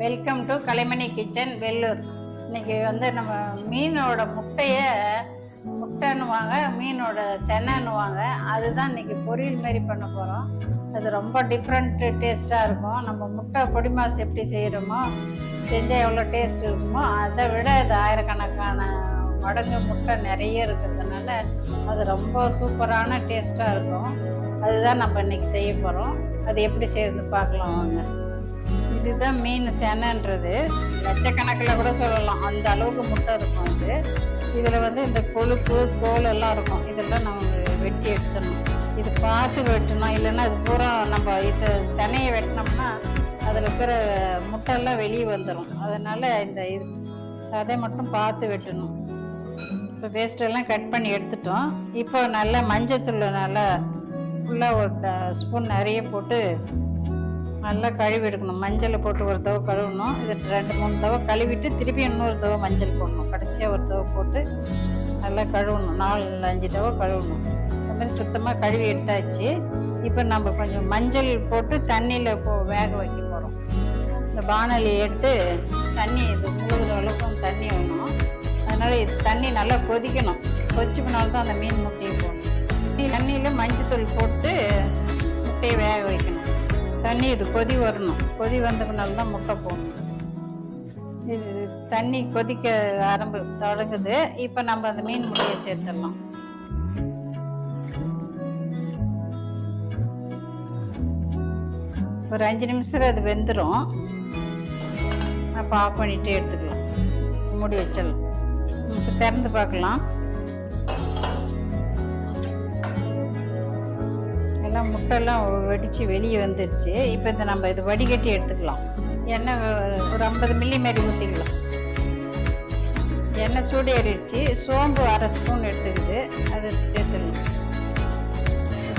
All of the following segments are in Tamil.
Welcome to Kalaimani kitchen Vellur இன்னைக்கு வந்து நம்ம மீனோட முட்டைய முட்டைன்னுவாங்க மீனோட செனைன்னுவாங்க. அதுதான் இன்னைக்கு பொரியல் மாரி பண்ண போகிறோம் அது ரொம்ப டிஃப்ரெண்ட் டேஸ்ட்டாக இருக்கும். நம்ம முட்டை பொடி மாசு எப்படி செய்கிறோமோ செஞ்சால் எவ்வளோ டேஸ்ட் இருக்குமோ அதை விட இது ஆயிரக்கணக்கான மடங்கு முட்டை நிறைய இருக்கிறதுனால அது ரொம்ப சூப்பரான டேஸ்ட்டாக இருக்கும். அதுதான் நம்ம இன்னைக்கு செய்ய போகிறோம் அது எப்படி செய்யறது பார்க்கலாம் வாங்க. இதுதான் மீன் செனன்றது லட்சக்கணக்கில் கூட சொல்லலாம். அந்த அளவுக்கு முட்டை இருக்கும் அது. இதில் வந்து இந்த கொழுப்பு தோல் எல்லாம் இருக்கும். இதெல்லாம் நம்ம வெட்டி எடுத்துடணும். இது பார்த்து வெட்டணும். இல்லைன்னா இது பூரா நம்ம இது செனையை வெட்டினோம்னா அதில் இருக்கிற முட்டையெல்லாம் வெளியே வந்துடும் அதனால் இந்த இது சதை மட்டும் பார்த்து வெட்டணும். இப்போ வேஸ்ட்டெல்லாம் கட் பண்ணி எடுத்துட்டோம். இப்போ நல்லா மஞ்சள் தூள் நல்லா ஃபுல்லாக ஒரு ஸ்பூன் நிறைய போட்டு நல்லா கழுவி எடுக்கணும். மஞ்சள் போட்டு ஒரு தடவை கழுவணும். இது ரெண்டு மூணு தடவை கழுவிட்டு திருப்பி இன்னொரு தடவை மஞ்சள் போடணும். கடைசியாக ஒரு தவை போட்டு நல்லா கழுவணும். நாலு அஞ்சு தடவை கழுவணும். இந்த மாதிரி சுத்தமாக கழுவி எடுத்தாச்சு. இப்போ நம்ம கொஞ்சம் மஞ்சள் போட்டு தண்ணியில் போ வேக வைக்க போகிறோம் இந்த பானலி எடுத்து தண்ணி இது முழுகிற அளவுக்கு தண்ணி வேணும். அதனால் இது தண்ணி நல்லா கொதிக்கணும். கொதிச்சு பின்னால் தான் அந்த மீன் முட்டையை போடணும். தண்ணியில் மஞ்சள் தூள் போட்டு முட்டையை வேக வைக்கணும். தண்ணி இது கொதி வரணும். கொதி வந்த பின்னால் தான் முட்டை போடணும். இது தண்ணி கொதிக்க ஆரம்பி தொடங்குது. இப்போ நம்ம அந்த மீன் முட்டையை சேர்த்துடலாம். ஒரு அஞ்சு நிமிஷம் அது வெந்துடும் அப்போ ஆஃப் பண்ணிட்டு எடுத்துக்கலாம். மூடி வச்சிடலாம். இப்போ திறந்து பார்க்கலாம். எல்லாம் முட்டைலாம் வெடித்து வெளியே வந்துருச்சு. இப்போ இந்த நம்ம இது வடிகட்டி எடுத்துக்கலாம். எண்ணெய் ஒரு ஐம்பது மில்லி மாரி ஊற்றிக்கலாம் எண்ணெய் சூடு ஏறிடுச்சு சோம்பு அரை ஸ்பூன் எடுத்துக்குது. அது சேர்த்துடலாம்.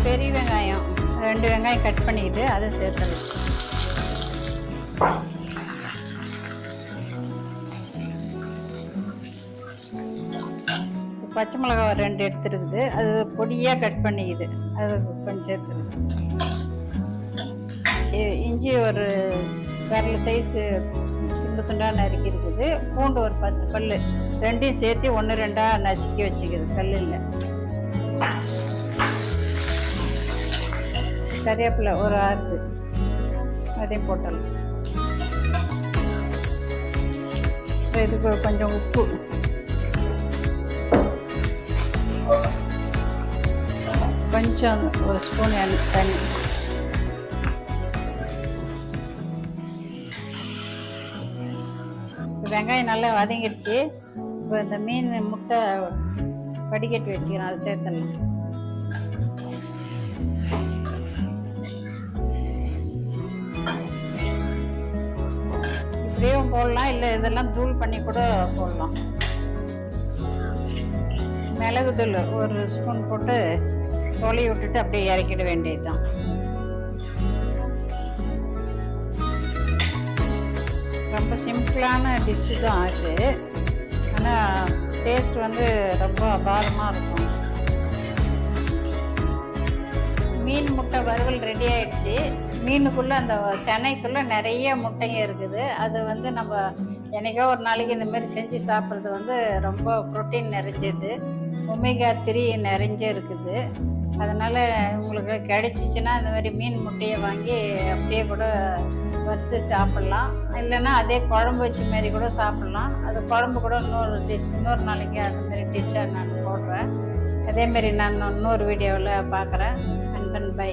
பெரிய வெங்காயம். ரெண்டு வெங்காயம் கட் பண்ணிக்கிட்டு அதை சேர்த்துடலாம். பச்சை மிளகாய் ஒரு ரெண்டு எடுத்துருக்குது. அது பொடியாக கட் பண்ணிக்குது அது கொஞ்சம் சேர்த்து இஞ்சி ஒரு விரல் சைஸு துண்டு துண்டாக நறுக்கி இருக்குது. பூண்டு ஒரு பத்து பல் ரெண்டையும் சேர்த்து ஒன்று ரெண்டாக நசுக்கி வச்சுக்குது கல்லில். கறிவேப்பிலை ஒரு ஆறு. அதையும் போட்டலாம் இதுக்கு கொஞ்சம் உப்பு. கொஞ்சம் ஒரு ஸ்பூன் எனக்கு தண்ணி. வெங்காயம் நல்லா வதங்கிடுச்சு. இப்போ இந்த மீன் முட்டை வடிகட்டி வச்சுக்கிறோம் அதை சேர்த்துடலாம். இப்படியும் போடலாம் இல்லை இதெல்லாம் தூள் பண்ணி கூட போடலாம். மிளகு தூள் ஒரு ஸ்பூன் போட்டு தொலைி விட்டுட்டு அப்படியே இறக்கிட வேண்டியதுதான். ரொம்ப சிம்பிளான டிஷ்ஷு தான் அது. ஆனால் டேஸ்ட் வந்து ரொம்ப அபாரமாக இருக்கும். மீன் முட்டை வறுவல் ரெடி ஆயிடுச்சு. மீனுக்குள்ளே அந்த சென்னைக்குள்ளே நிறைய முட்டைங்க இருக்குது. அது வந்து நம்ம என்னைக்கோ ஒரு நாளைக்கு இந்த மாதிரி செஞ்சு சாப்பிட்றது வந்து ரொம்ப ப்ரோட்டீன் நிறைஞ்சது. ஒமேகா த்ரீ நிறைஞ்ச இருக்குது. அதனால் உங்களுக்கு கிடைச்சிச்சின்னா இந்த மாதிரி மீன் முட்டையை வாங்கி அப்படியே கூட வறுத்து சாப்பிட்லாம். இல்லைன்னா அதே குழம்பு வச்ச மாதிரி கூட சாப்பிட்லாம். அது குழம்பு கூட இன்னொரு டிஷ் இன்னொரு நாளைக்கு அந்த மாதிரி டிஷ்ஷாக நான் போடுறேன். அதேமாரி நான் இன்னொரு வீடியோவில் பார்க்குறேன். And bye.